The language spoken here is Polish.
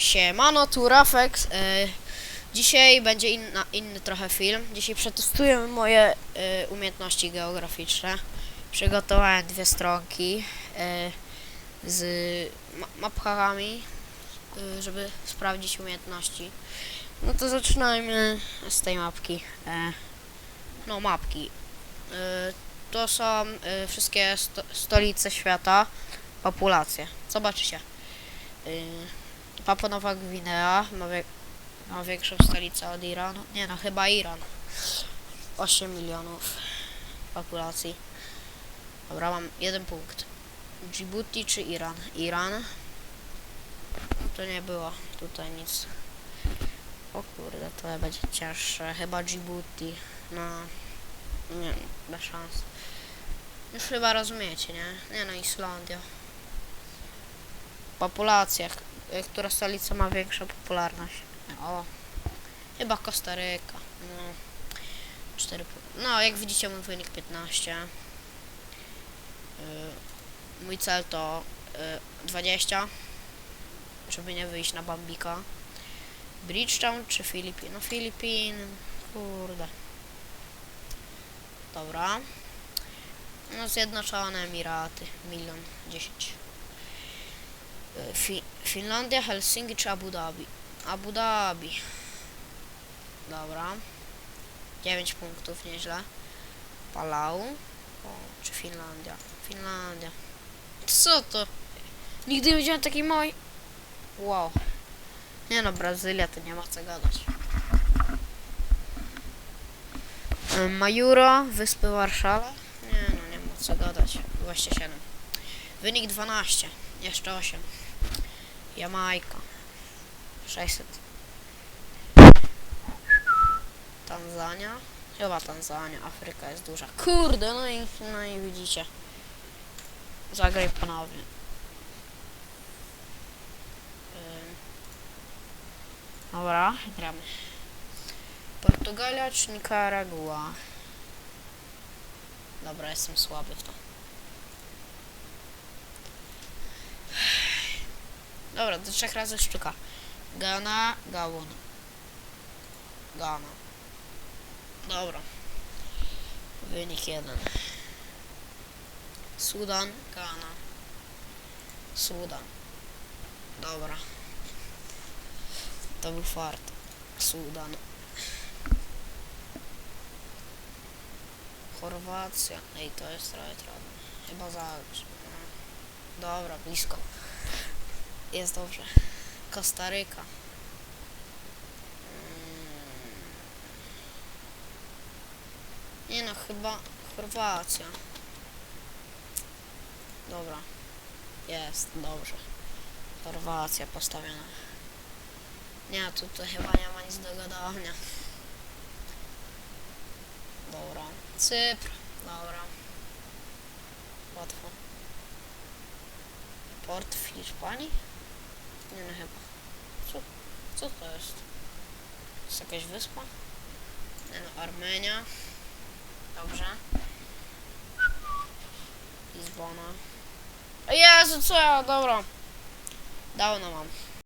Siemano, tu Rafex. E, dzisiaj będzie inna, inny trochę film. Dzisiaj przetestujemy moje e, umiejętności geograficzne. Przygotowałem dwie stronki e, z ma mapkami, żeby sprawdzić umiejętności. No to zaczynajmy z tej mapki. E, no, mapki. To są wszystkie sto stolice świata, populacje. Zobaczycie. Papua Nowa Gwinea ma, wie, ma większą stolicę od Iranu. Nie no, chyba Iran. 8 milionów populacji. Dobra, mam jeden punkt. Djibouti czy Iran? Iran. To nie było tutaj nic. O kurde, to będzie cięższe. Chyba Djibouti. No, nie, bez szans. Już chyba rozumiecie, nie? Nie no, Islandia. Populacja, która stolica ma większą popularność. O, chyba Kostaryka. No, 4, pu- no jak widzicie mój wynik 15. Y, mój cel to y, 20, żeby nie wyjść na Bambika. Bridgetown czy Filipin? No Filipin, kurde. Dobra. No Zjednoczone Emiraty, milion dziesięć. Fi Finlandia, Helsinki czy Abu Dhabi? Abu Dhabi. Dobra. 9 punktów, nieźle. Palau. O, czy Finlandia? Finlandia. Co to? Nigdy nie widziałem takiej mojej. Wow. Nie no, Brazylia to nie ma co gadać. Majuro, Wyspy Warszawa. Nie no, nie ma co gadać. 27. Wynik 12. Jeszcze 8. Jamajka. 600. Tanzania. Chyba Tanzania. Afryka jest duża. Kurde, no i, no i widzicie. Zagraj ponownie. Dobra, gramy. Portugalia czy Nikaragua? Dobra, jestem słaby w to. Dobra, do trzech razy sztuka. Ghana, Gabon. Ghana. Dobra. Wynik jeden. Sudan, Ghana. Sudan. Dobra. To był fart. Sudan. Chorwacja. Ej, to jest trochę trudne. Chyba Zagreb. No. Dobra, blisko. Jest dobrze. Kostaryka. Mm. Nie no, chyba Chorwacja. Dobra. Jest, dobrze. Chorwacja postawiona. Nie, tutaj chyba nie ma nic do gadania. Dobra. Cypr. Dobra. Łatwo. Port w Hiszpanii? Nie no chyba. Co, co to jest? Jest jakaś wyspa? Nie no, Armenia. Dobrze. Lizbona. Jezu, co ja? Dobra. Dawno mam.